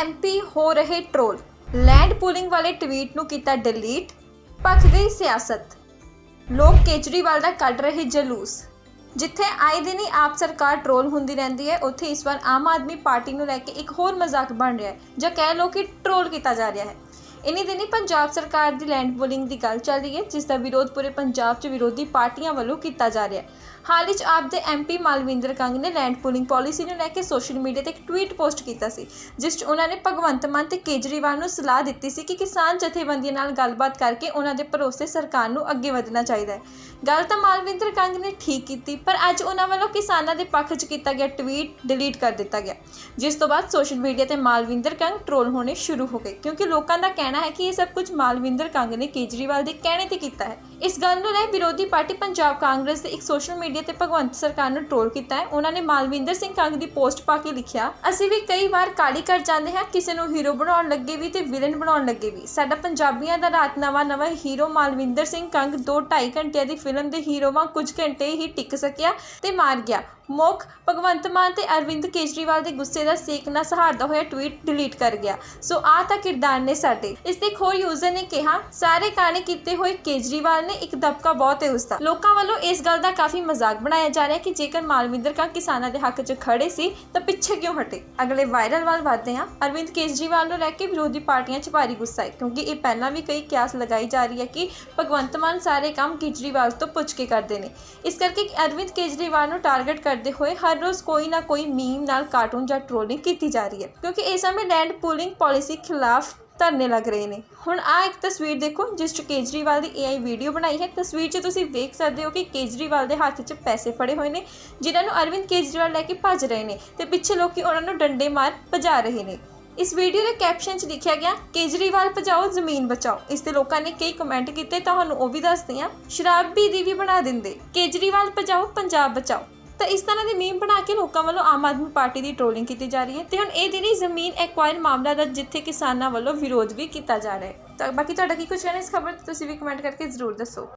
MP ਹੋ ਰਹੇ troll. Land pooling ਵਾਲੇ ਟਵੀਟ ਨੂੰ ਕੀਤਾ ਡਿਲੀਟ। ਪੱਖ ਗਈ ਸਿਆਸਤ। ਲੋਕ ਕੇਜਰੀਵਾਲ ਦਾ ਕੱਢ ਰਹੇ ਜਲੂਸ। ਜਿੱਥੇ ਆਏ ਦਿਨ ਹੀ ਆਪ ਸਰਕਾਰ ਟ੍ਰੋਲ ਹੁੰਦੀ ਰਹਿੰਦੀ ਹੈ, ਉੱਥੇ ਇਸ ਵਾਰ ਆਮ ਆਦਮੀ ਪਾਰਟੀ ਨੂੰ ਲੈ ਕੇ ਇੱਕ ਹੋਰ ਮਜ਼ਾਕ ਬਣ ਰਿਹਾ ਹੈ, ਜਾਂ ਕਹਿ ਲਓ ਕਿ ਟ੍ਰੋਲ ਕੀਤਾ ਜਾ ਰਿਹਾ ਹੈ। ਇਨੀ ਦਿਨੀ ਪੰਜਾਬ ਸਰਕਾਰ ਦੀ ਲੈਂਡ ਪੂਲਿੰਗ ਦੀ ਗੱਲ ਚੱਲ ਰਹੀ ਹੈ, ਜਿਸ ਦਾ ਵਿਰੋਧ ਪੂਰੇ ਪੰਜਾਬ 'ਚ ਵਿਰੋਧੀ ਪਾਰਟੀਆਂ ਵੱਲੋਂ ਕੀਤਾ ਜਾ ਰਿਹਾ ਹੈ। ਹਾਲ ਹੀ 'ਚ ਆਪ ਦੇ ਐਮਪੀ ਮਾਲਵਿੰਦਰ ਕੰਗ ਨੇ ਲੈਂਡ ਪੂਲਿੰਗ ਪਾਲਿਸੀ ਨੂੰ ਲੈ ਕੇ ਸੋਸ਼ਲ ਮੀਡੀਆ ਤੇ ਇੱਕ ਟਵੀਟ ਪੋਸਟ ਕੀਤਾ ਸੀ, ਜਿਸ 'ਚ ਉਹਨਾਂ ਨੇ ਭਗਵੰਤ ਮਾਨ ਤੇ ਕੇਜਰੀਵਾਲ ਨੂੰ ਸਲਾਹ ਦਿੱਤੀ ਸੀ ਕਿ ਕਿਸਾਨ ਜਥੇਬੰਦੀਆਂ ਨਾਲ ਗੱਲਬਾਤ ਕਰਕੇ ਉਹਨਾਂ ਦੇ ਭਰੋਸੇ ਸਰਕਾਰ ਨੂੰ ਅੱਗੇ ਵਧਣਾ ਚਾਹੀਦਾ ਹੈ। ਗੱਲ ਤਾਂ ਮਾਲਵਿੰਦਰ ਕੰਗ ਨੇ ਠੀਕ ਕੀਤੀ, ਪਰ ਅੱਜ ਉਹਨਾਂ ਵੱਲੋਂ ਕਿਸਾਨਾਂ ਦੇ ਪੱਖ 'ਚ ਕੀਤਾ ਗਿਆ ਟਵੀਟ ਡਿਲੀਟ ਕਰ ਦਿੱਤਾ ਗਿਆ, ਜਿਸ ਤੋਂ ਬਾਅਦ ਸੋਸ਼ਲ ਮੀਡੀਆ ਤੇ ਮਾਲਵਿੰਦਰ ਕੰਗ ਟ੍ਰੋਲ ਹੋਣੇ ਸ਼ੁਰੂ ਹੋ ਗਏ, ਕਿਉਂਕਿ ਲੋਕਾਂ ਦਾ ਕਹਿਣਾ ਹੈ ਕਿ ਇਹ ਸਭ ਕੁਝ ਮਾਲਵਿੰਦਰ ਕੰਗ ਨੇ ਕੇਜਰੀਵਾਲ ਦੇ ਕਹਿਣੇ ਤੇ ਕੀਤਾ ਹੈ। ਇਸ ਗੱਲ ਨੂੰ ਲੈ ਵਿਰੋਧੀ ਪਾਰਟੀ ਪੰਜਾਬ ਕਾਂਗਰਸ ਦੇ ਇੱਕ ਸੋਸ਼ਲ ਮੀਡੀਆ ਤੇ ਭਗਵੰਤ ਸਰਕਾਰ ਨੂੰ ਟ੍ਰੋਲ ਕੀਤਾ ਹੈ। ਉਹਨਾਂ ਨੇ ਮਾਲਵਿੰਦਰ ਸਿੰਘ ਕੰਗ ਦੀ ਪੋਸਟ ਪਾ ਕੇ ਲਿਖਿਆ, ਅਸੀਂ ਵੀ ਕਈ ਵਾਰ ਕਾਲੀ ਕਰ ਜਾਂਦੇ ਹਾਂ, ਕਿਸੇ ਨੂੰ ਹੀਰੋ ਬਣਾਉਣ ਲੱਗੇ ਵੀ ਤੇ ਵਿਲਨ ਬਣਾਉਣ ਲੱਗੇ ਵੀ। ਸਾਡਾ ਪੰਜਾਬੀਆਂ ਦਾ ਰਾਤ ਨਵਾਂ ਨਵਾਂ ਹੀਰੋ ਮਾਲਵਿੰਦਰ ਸਿੰਘ ਕੰਗ 2.5 ਘੰਟਿਆਂ ਦੀ ਫਿਲਮ ਦੇ ਹੀਰੋ ਵਾਂ ਕੁਝ ਘੰਟੇ ਹੀ ਟਿਕ ਸਕਿਆ ਤੇ ਮਾਰ ਗਿਆ। ਮੁੱਖ ਭਗਵੰਤ ਮਾਨ ਤੇ ਅਰਵਿੰਦ ਕੇਜਰੀਵਾਲ ਦੇ ਗੁੱਸੇ ਦਾ ਸੇਕ ਨਾ ਸਹਾਰਦਾ ਹੋਇਆ ਟਵੀਟ ਡਿਲੀਟ ਕਰ ਗਿਆ। ਸੋ ਆ ਤਾਂ ਕਿਰਦਾਰ ਨੇ ਸਾਡੇ। ਇਸ ਤੇ ਇੱਕ ਹੋਰ ਯੂਜ਼ਰ ਨੇ ਕਿਹਾ, ਸਾਰੇ ਕਾਣੇ ਕੀਤੇ ਹੋਏ ਕੇਜਰੀਵਾਲ ਨੇ ਇੱਕ ਦਬਕਾ ਬਹੁਤ ਹੈ ਉਸਦਾ। ਲੋਕਾਂ ਵੱਲੋਂ ਇਸ ਗੱਲ ਦਾ ਕਾਫੀ ਮਜ਼ਾਕ ਬਣਾਇਆ ਜਾ ਰਿਹਾ ਕਿ ਜੇਕਰ ਮਾਲਵਿੰਦਰ ਕਾ ਕਿਸਾਨਾਂ ਦੇ ਹੱਕ 'ਚ ਖੜੇ ਸੀ, ਤਾਂ ਪਿੱਛੇ ਕਿਉਂ ਹਟੇ? ਅਗਲੇ ਵਾਇਰਲ ਵੱਲ ਵਧਦੇ ਹਾਂ। ਅਰਵਿੰਦ ਕੇਜਰੀਵਾਲ ਨੂੰ ਲੈ ਕੇ ਵਿਰੋਧੀ ਪਾਰਟੀਆਂ 'ਚ ਭਾਰੀ ਗੁੱਸਾ ਹੈ, ਕਿਉਂਕਿ ਇਹ ਪਹਿਲਾਂ ਵੀ ਕਈ ਕਿਆਸ ਲਗਾਈ ਜਾ ਰਹੀ ਹੈ ਕਿ ਭਗਵੰਤ ਮਾਨ ਸਾਰੇ ਕੰਮ ਕੇਜਰੀਵਾਲ ਤੋਂ ਪੁੱਛ ਕੇ ਕਰਦੇ ਨੇ। ਇਸ ਕਰਕੇ ਅਰਵਿੰਦ ਕੇਜਰੀਵਾਲ ਨੂੰ ਟਾਰਗੇਟ ਕਰਦੇ ਹੋਏ ਹਰ ਰੋਜ਼ ਕੋਈ ਨਾ ਕੋਈ ਮੀਮ ਨਾਲ ਕਾਰਟੂਨ ਜਾਂ ਟ੍ਰੋਲਿੰਗ ਕੀਤੀ ਜਾ ਰਹੀ ਹੈ, ਕਿਉਂਕਿ ਇਸ ਸਮੇਂ ਲੈਂਡ ਪੂਲਿੰਗ ਪਾਲਿਸੀ ਖਿਲਾਫ ਧਰਨੇ ਲੱਗ ਰਹੇ ਨੇ। ਹੁਣ ਆ ਇੱਕ ਤਸਵੀਰ ਦੇਖੋ, ਜਿਸ 'ਚ ਕੇਜਰੀਵਾਲ ਦੀ AI ਵੀਡੀਓ ਬਣਾਈ ਹੈ। ਤਸਵੀਰ 'ਚ ਤੁਸੀਂ ਵੇਖ ਸਕਦੇ ਹੋ ਕਿ ਕੇਜਰੀਵਾਲ ਦੇ ਹੱਥ 'ਚ ਪੈਸੇ ਫੜੇ ਹੋਏ ਨੇ, ਜਿਨ੍ਹਾਂ ਨੂੰ ਅਰਵਿੰਦ ਕੇਜਰੀਵਾਲ ਲੈ ਕੇ ਭੱਜ ਰਹੇ ਨੇ ਤੇ ਪਿੱਛੇ ਲੋਕੀ ਉਹਨਾਂ ਨੂੰ ਡੰਡੇ ਮਾਰ ਭਜਾ ਰਹੇ ਨੇ। ਇਸ ਵੀਡੀਓ ਦੇ ਕੈਪਸ਼ਨ 'ਚ ਲਿਖਿਆ ਗਿਆ, ਕੇਜਰੀਵਾਲ, ਭਜਾਓ, ਜ਼ਮੀਨ ਬਚਾਓ। ਇਸ ਤੇ ਲੋਕਾਂ ਨੇ ਕਈ ਕਮੈਂਟ ਕੀਤੇ, ਤੁਹਾਨੂੰ ਉਹ ਵੀ ਦੱਸਦੇ ਹਾਂ। ਸ਼ਰਾਬੀ ਦੀ ਵੀ ਬਣਾ ਦਿੰਦੇ। ਕੇਜਰੀਵਾਲ, ਭਜਾਓ, ਪੰਜਾਬ ਬਚਾਓ। ਤਾਂ ਇਸ ਤਰ੍ਹਾਂ ਦੇ ਮੀਮ ਬਣਾ ਕੇ ਲੋਕਾਂ ਵੱਲੋਂ ਆਮ ਆਦਮੀ ਪਾਰਟੀ ਦੀ ਟ੍ਰੋਲਿੰਗ ਕੀਤੀ ਜਾ ਰਹੀ ਹੈ ਤੇ ਹੁਣ ਇਹ ਦਿਨੀ ਜ਼ਮੀਨ ਐਕਵਾਇਰ ਮਾਮਲਾ ਦਾ ਜਿੱਥੇ ਕਿਸਾਨਾਂ ਵੱਲੋਂ ਵਿਰੋਧ ਵੀ ਕੀਤਾ ਜਾ ਰਿਹਾ ਹੈ। ਤਾਂ ਬਾਕੀ ਤੁਹਾਡਾ ਕੀ ਕੁਝ ਕਹਿਣਾ ਇਸ ਖਬਰ ਤੇ ਤੁਸੀਂ ਵੀ ਕਮੈਂਟ ਕਰਕੇ ਜ਼ਰੂਰ ਦੱਸੋ।